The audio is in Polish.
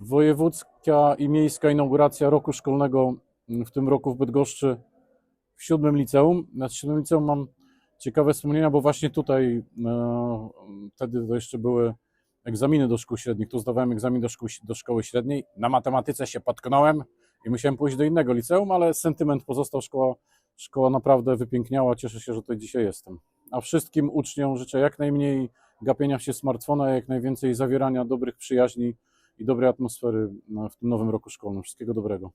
Wojewódzka i miejska inauguracja roku szkolnego w tym roku w Bydgoszczy w siódmym liceum. Na siódmym liceum mam ciekawe wspomnienia, bo właśnie tutaj e, wtedy to jeszcze były egzaminy do szkół średnich. Tu zdawałem egzamin do, szkół, do szkoły średniej. Na matematyce się potknąłem i musiałem pójść do innego liceum, ale sentyment pozostał. Szkoła, szkoła naprawdę wypiękniała. Cieszę się, że tutaj dzisiaj jestem. A wszystkim uczniom życzę jak najmniej gapienia się smartfona, jak najwięcej zawierania dobrych przyjaźni i dobrej atmosfery w tym nowym roku szkolnym. Wszystkiego dobrego.